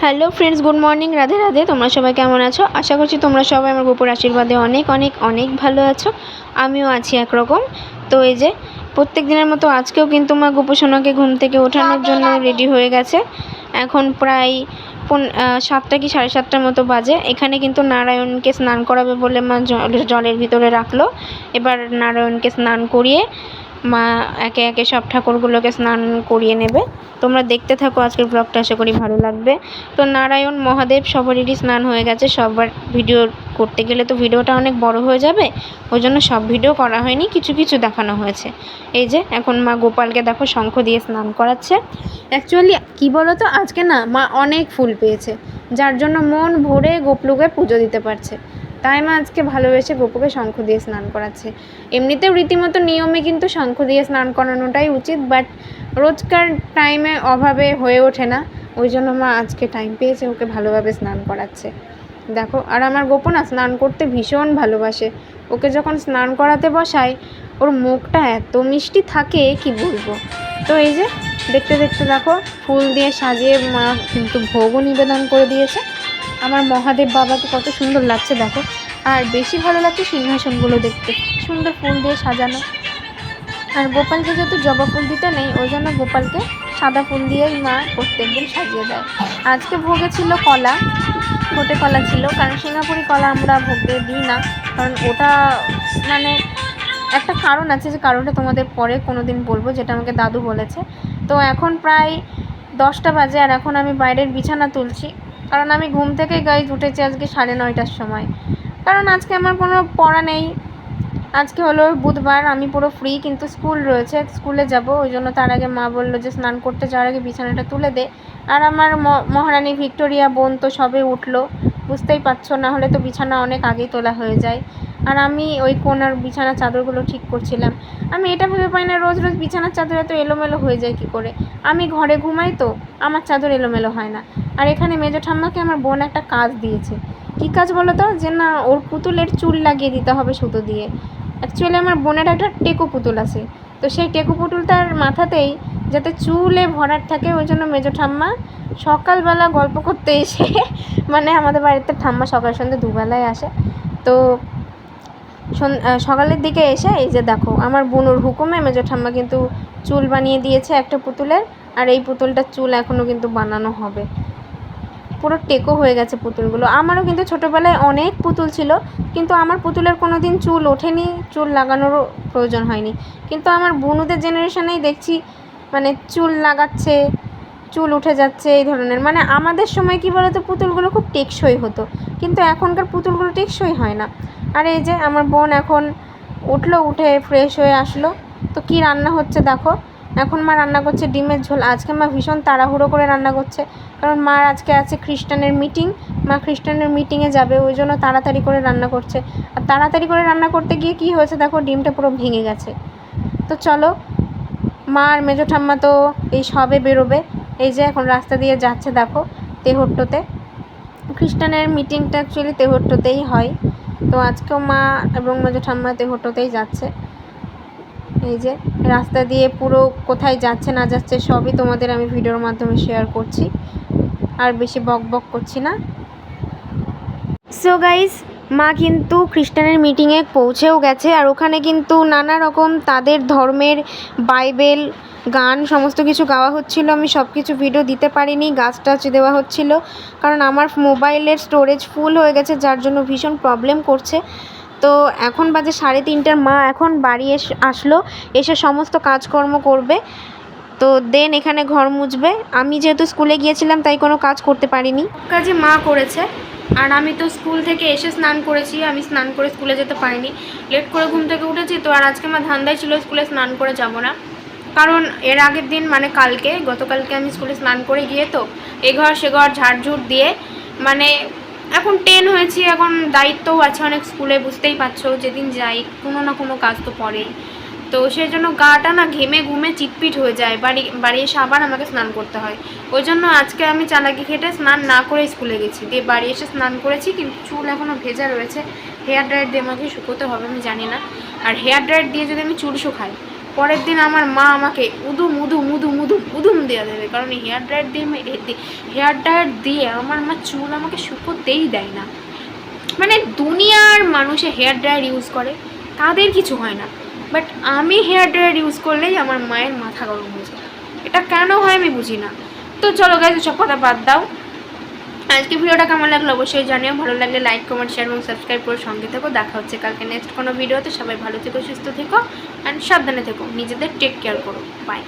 Hello friends, good morning, Radhe Radhe, তোমরা সবাই কেমন আছো? আশা করছি তোমরা সবাই আমার গোপুর আশীর্বাদে অনেক অনেক অনেক ভালো আছো। আমিও আছি একরকম। তো এই যে, প্রত্যেক দিনের মতো আজকেও কিন্তু মা গোপুসোনাকে ঘুম থেকে ওঠানোর জন্য রেডি হয়ে গেছে। এখন প্রায় সাতটা কি সাড়ে সাতটার মতো বাজে। এখানে কিন্তু নারায়ণকে স্নান করাবে বলে মা জল- জলের ভিতরে রাখল। এবার নারায়ণকে স্নান করিয়ে মা একে একে সব ঠাকুরগুলোকে স্নান করিয়ে নেবে। তোমরা দেখতে থাকো, আজকের ব্লগটা আশা করি ভালো লাগবে। তো নারায়ণ মহাদেব সবারই স্নান হয়ে গেছে। সবার ভিডিও করতে গেলে তো ভিডিওটা অনেক বড় হয়ে যাবে। ওই জন্য সব ভিডিও করা হয়নি, কিছু কিছু দেখানো হয়েছে। এই যে, এখন মা গোপালকে দেখো শঙ্খ দিয়ে স্নান করাচ্ছে। অ্যাকচুয়ালি কী বলো তো আজকে না মা অনেক ফুল পেয়েছে। যার জন্য মন ভরে গোপলুকে পুজো দিতে পারছে। তাই মা আজকে ভালোবেসে গোপুকে শঙ্খ দিয়ে স্নান করাচ্ছে। এমনিতেও রীতিমতো নিয়মে কিন্তু শঙ্খ দিয়ে স্নান করানোটাই উচিত বাট রোজকার টাইমে অভাবে হয়ে ওঠে না। ওই জন্য মা আজকে টাইম পেয়েছে, ওকে ভালোভাবে স্নান করাচ্ছে। দেখো, আর আমার গোপু না স্নান করতে ভীষণ ভালোবাসে। ওকে যখন স্নান করাতে বসাই, ওর মুখটা এত মিষ্টি থাকে, কি বলব? তো এই যে, দেখতে দেখতে দেখো, ফুল দিয়ে সাজিয়ে মা কিন্তু ভোগও নিবেদন করে দিয়েছে। আমার মহাদেব বাবাকে কত সুন্দর লাগছে দেখো। আর বেশি ভালো লাগছে সিংহাসনগুলো দেখতে। সুন্দর ফুল দিয়ে সাজানো। আর গোপালকে যেহেতু জবা ফুল দিতে নেই, ওই জন্য গোপালকে সাদা ফুল দিয়েই মা প্রত্যেকদিন সাজিয়ে দেয়। আজকে ভোগে ছিল কলা, ফোটে কলা ছিল, কারণ সিঙ্গাপুরি কলা আমরা ভোগে দিই না। কারণ ওটা মানে একটা কারণ আছে যে কারণটা তোমাদের পরে কোনো দিন বলব, যেটা আমাকে দাদু বলেছে। তো এখন প্রায় দশটা বাজে, আর এখন আমি বাইরের বিছানা তুলছি। কারণ আমি ঘুম থেকে গাইজ উঠেছি আজকে সাড়ে নয়টার সময়। কারণ আজকে আমার কোনো পড়া নেই। আজকে হলো বুধবার, আমি পুরো ফ্রি কিন্তু স্কুল রয়েছে স্কুলে যাব। ওই জন্য তার আগে মা বলল যে স্নান করতে যাওয়ার আগে বিছানাটা তুলে দে। আর আমার মহারানী ভিক্টোরিয়া বোন তো সবে উঠল। বুঝতেই পারছ, না হলে তো বিছানা অনেক আগেই তোলা হয়ে যায়। আর আমি ওই কোনার বিছানার চাদরগুলো ঠিক করছিলাম। আমি এটা ভেবে পাই না, রোজ রোজ বিছানার চাদর এত এলোমেলো হয়ে যায় কি করে? আমি ঘরে ঘুমাই তো, আমার চাদর এলোমেলো হয় না। আর এখানে মেজো ঠাম্মাকে আমার বোন একটা কাজ দিয়েছে। কী কাজ বলো তো যে না, ওর পুতুলের চুল লাগিয়ে দিতে হবে সুতো দিয়ে। অ্যাকচুয়ালি আমার বোনের একটা টেকো পুতুল আছে। তো সেই টেকো পুতুলটার মাথাতেই যাতে চুলে ভরাট থাকে, ওই জন্য মেজো ঠাম্মা সকালবেলা গল্প করতে এসে মানে আমাদের বাড়িতে ঠাম্মা সকাল সন্ধ্যে দুবেলায় আসে। তো সকালের দিকে এসে এই যে দেখো, আমার বোনুর হুকুমে মেজো ঠাম্মা কিন্তু চুল বানিয়ে দিয়েছে একটা পুতুলের, আর এই পুতুলটার চুল এখনও কিন্তু বানানো হবে। পুরো টেকো হয়ে গেছে পুতুলগুলো। আমারও কিন্তু ছোটোবেলায় অনেক পুতুল ছিল, কিন্তু আমার পুতুলের কোনো দিন চুল ওঠেনি, চুল লাগানোরও প্রয়োজন হয়নি। কিন্তু আমার বুনুদের জেনারেশনেই দেখছি মানে চুল লাগাচ্ছে, চুল উঠে যাচ্ছে, এই ধরনের। মানে আমাদের সময় কি বলতো, পুতুলগুলো খুব টেকসই হতো, কিন্তু এখনকার পুতুলগুলো টেকসই হয় না। আর এই যে আমার বোন এখন উঠল, উঠে ফ্রেশ হয়ে আসলো, তো কি রান্না হচ্ছে দেখো। এখন মা রান্না করছে ডিমের ঝোল। আজকে মা ভীষণ তাড়াহুড়ো করে রান্না করছে। কারণ মার আজকে আছে খ্রিস্টানের মিটিং। মা খ্রিস্টানের মিটিংয়ে যাবে, ওই জন্য তাড়াতাড়ি করে রান্না করছে। আর তাড়াতাড়ি করে রান্না করতে গিয়ে কি হয়েছে দেখো, ডিমটা পুরো ভেঙে গেছে। তো চলো, মা আর মেজো ঠাম্মা তো এই সবে বেরোবে। এই যে এখন রাস্তা দিয়ে যাচ্ছে দেখো, তেহট্টতে। খ্রিস্টানের মিটিংটা অ্যাকচুয়ালি তেহট্টতেই হয়। তো আজকেও মা এবং মেজো ঠাম্মা তেহট্টতেই যাচ্ছে। এই যে রাস্তা দিয়ে পুরো কোথায় যাচ্ছে না যাচ্ছে সবই তোমাদের আমি ভিডিওর মাধ্যমে শেয়ার করছি। আর বেশি বক বক করছি না। সো গাইস মা কিন্তু খ্রিস্টানের মিটিংয়ে পৌঁছেও গেছে আর ওখানে কিন্তু নানা রকম তাদের ধর্মের বাইবেল, গান সমস্ত কিছু গাওয়া হচ্ছিল। আমি সব কিছু ভিডিও দিতে পারিনি, গাছ টাছ দেওয়া হচ্ছিল। কারণ আমার মোবাইলের স্টোরেজ ফুল হয়ে গেছে, যার জন্য ভীষণ প্রবলেম করছে। তো এখন বাজে সাড়ে তিনটার মা এখন বাড়ি এসে, আসলো, এসে সমস্ত কাজকর্ম করবে। তো দেন এখানে ঘর মুছবে। আমি যেহেতু স্কুলে গিয়েছিলাম, তাই কোনো কাজ করতে পারিনি। কাজে মা করেছে, আর আমি তো স্কুল থেকে এসে স্নান করেছি। আমি স্নান করে স্কুলে যেতে পারিনি। লেট করে ঘুম থেকে উঠেছি, তো আর আজকে আমার ধান্দায় ছিল, স্কুলে স্নান করে যাব না। কারণ এর আগের দিন মানে কালকে, গতকালকে আমি স্কুলে স্নান করে গিয়ে তো, এ ঘর সে ঘর ঝাড়ঝুট দিয়ে মানে এখন টেন হয়েছি, এখন দায়িত্বও আছে অনেক স্কুলে বুঝতেই পারছ, যেদিন যাই, কোনো না কোনো কাজ তো পড়েই তো সেই জন্য গাটা না ঘেমে ঘুমে চিটপিট হয়ে যায়, বাড়ি বাড়ি এসে আবার আমাকে স্নান করতে হয়। ওই জন্য আজকে আমি চালাকি খেটে স্নান না করে স্কুলে গেছি। দিয়ে বাড়ি এসে স্নান করেছি, কিন্তু চুল এখনও ভেজা রয়েছে। হেয়ার ড্রায়ার দিয়ে আমাকে শুকোতে হবে, আমি জানি না। আর হেয়ার ড্রায়ার দিয়ে যদি আমি চুল শুকাই, পরের দিন আমার মা আমাকে উদু মুদু উদুম দিয়ে দেবে, কারণ হেয়ার ড্রায়ার দিয়ে হেয়ার ড্রায়ার দিয়ে আমার মা চুল আমাকে শুকোতেই দেয় না। মানে দুনিয়ার মানুষে হেয়ার ড্রায়ার ইউজ করে, তাদের কিছু হয় না। বাট আমি হেয়ার ড্রায়ার ইউজ করলেই আমার মায়ের মাথা গরম হয়ে যায়। এটা কেন হয় আমি বুঝি না। তো চলো গাইজ সব কথা বাদ দাও। আজকে ভিডিওটা কেমন লাগল অবশ্যই জানিও। ভালো লাগলে লাইক কমেন্ট শেয়ার এবং সাবস্ক্রাইব করে সঙ্গে থেকো। দেখা হচ্ছে কালকে নেক্সট কোনো ভিডিওতে সবাই ভালো থেকো, সুস্থ থেকো অ্যান্ড সাবধানে থেকো। নিজেদের টেক কেয়ার করো। বাই